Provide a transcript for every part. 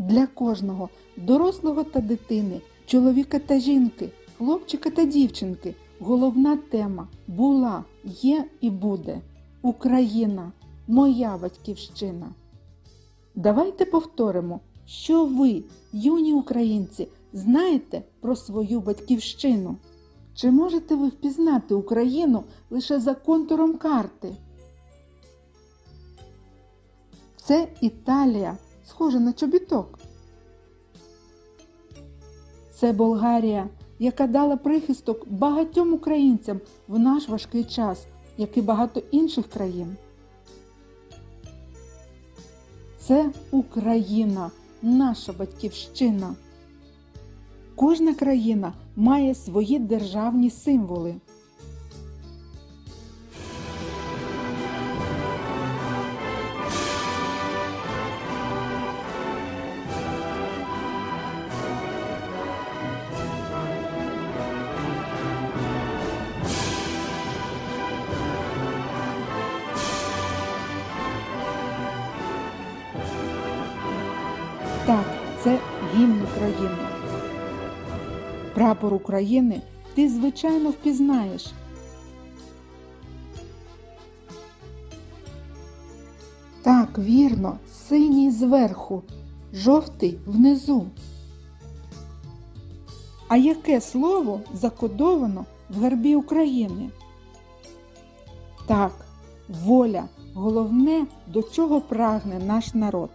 Для кожного дорослого та дитини, чоловіка та жінки, хлопчика та дівчинки головна тема була, є і буде Україна, моя батьківщина. Давайте повторимо, що ви, юні українці, знаєте про свою батьківщину. Чи можете ви впізнати Україну лише за контуром карти? Це Італія, схожа на чобіток. Це Болгарія, яка дала прихисток багатьом українцям в наш важкий час, як і багато інших країн. Це Україна, наша батьківщина. Кожна країна має свої державні символи. Це гімн України. Прапор України ти, звичайно, впізнаєш. Так, вірно, синій зверху, жовтий внизу. А яке слово закодовано в гербі України? Так, воля головне, до чого прагне наш народ.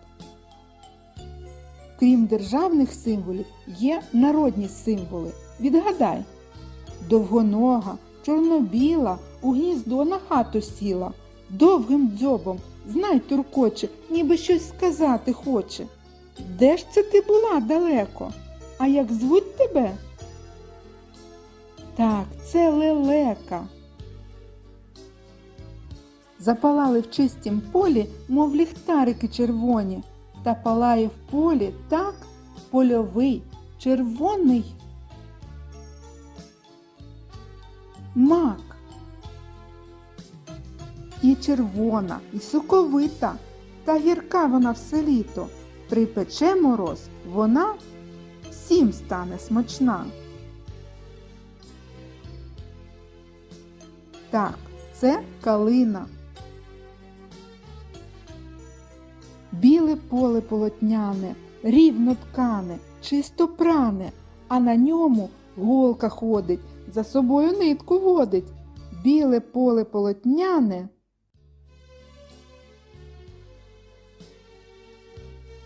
Крім державних символів, є народні символи. Відгадай, довгонога, чорнобіла, у гніздо на хату сіла, довгим дзьобом, знай туркоче, ніби щось сказати хоче. Де ж це ти була далеко? А як звуть тебе? Так, це лелека. Запалали в чистім полі, мов ліхтарики червоні, та палає в полі так польовий, червоний мак. І червона, і соковита, та гірка вона все літо. Припече мороз, вона всім стане смачна. Так, це калина. Біле поле полотняне, рівно ткане, чисто пране, а на ньому голка ходить, за собою нитку водить. Біле поле полотняне.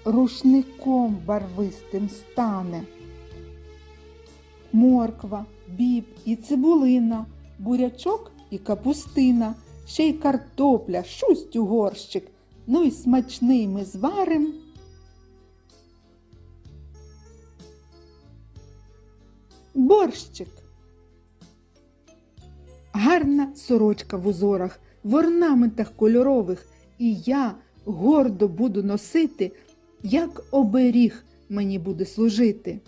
Рушником барвистим стане. Морква, біб і цибулина, бурячок і капустина, ще й картопля, шусть у горщик. Ну і смачний ми зварим. Борщик. Гарна сорочка в узорах, в орнаментах кольорових, і я гордо буду носити, як оберіг мені буде служити.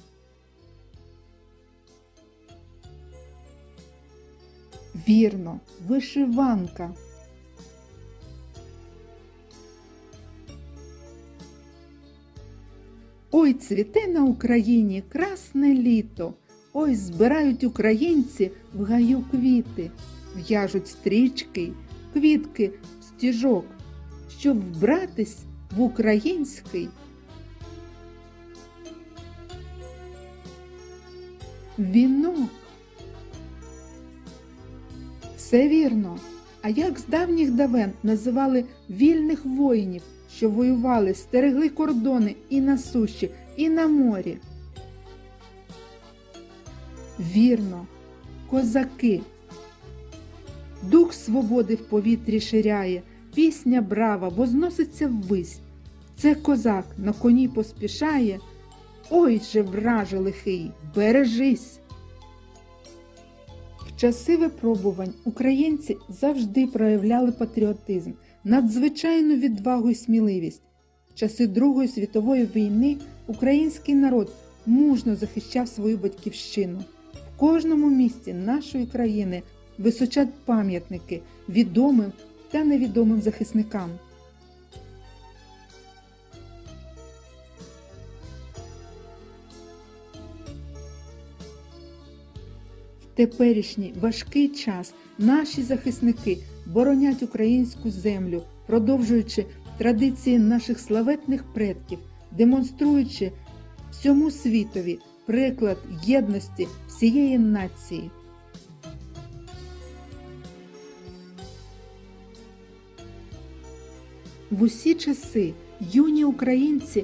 Вірно, вишиванка. Ой, цвіте на Україні красне літо. Ой, збирають українці в гаю квіти, в'яжуть стрічки, квітки стіжок, щоб вбратись в український. Вінок. Все вірно. А як з давніх давен називали вільних воїнів, що воювали, стерегли кордони і на суші, і на морі? Вірно, козаки. Дух свободи в повітрі ширяє, пісня брава возноситься ввись. Це козак на коні поспішає. Ой же, враже лихий, бережись! В часи випробувань українці завжди проявляли патріотизм, надзвичайну відвагу і сміливість. В часи Другої світової війни український народ мужно захищав свою батьківщину. В кожному місті нашої країни височать пам'ятники відомим та невідомим захисникам. В теперішній важкий час наші захисники боронять українську землю, продовжуючи традиції наших славетних предків, демонструючи всьому світові приклад єдності всієї нації. В усі часи юні українці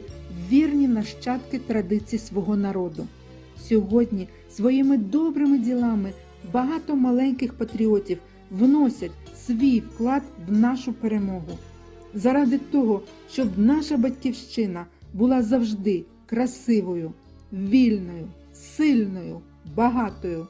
вірні нащадки традицій свого народу. Сьогодні своїми добрими ділами багато маленьких патріотів вносять свій вклад в нашу перемогу. Заради того, щоб наша батьківщина була завжди красивою, вільною, сильною, багатою.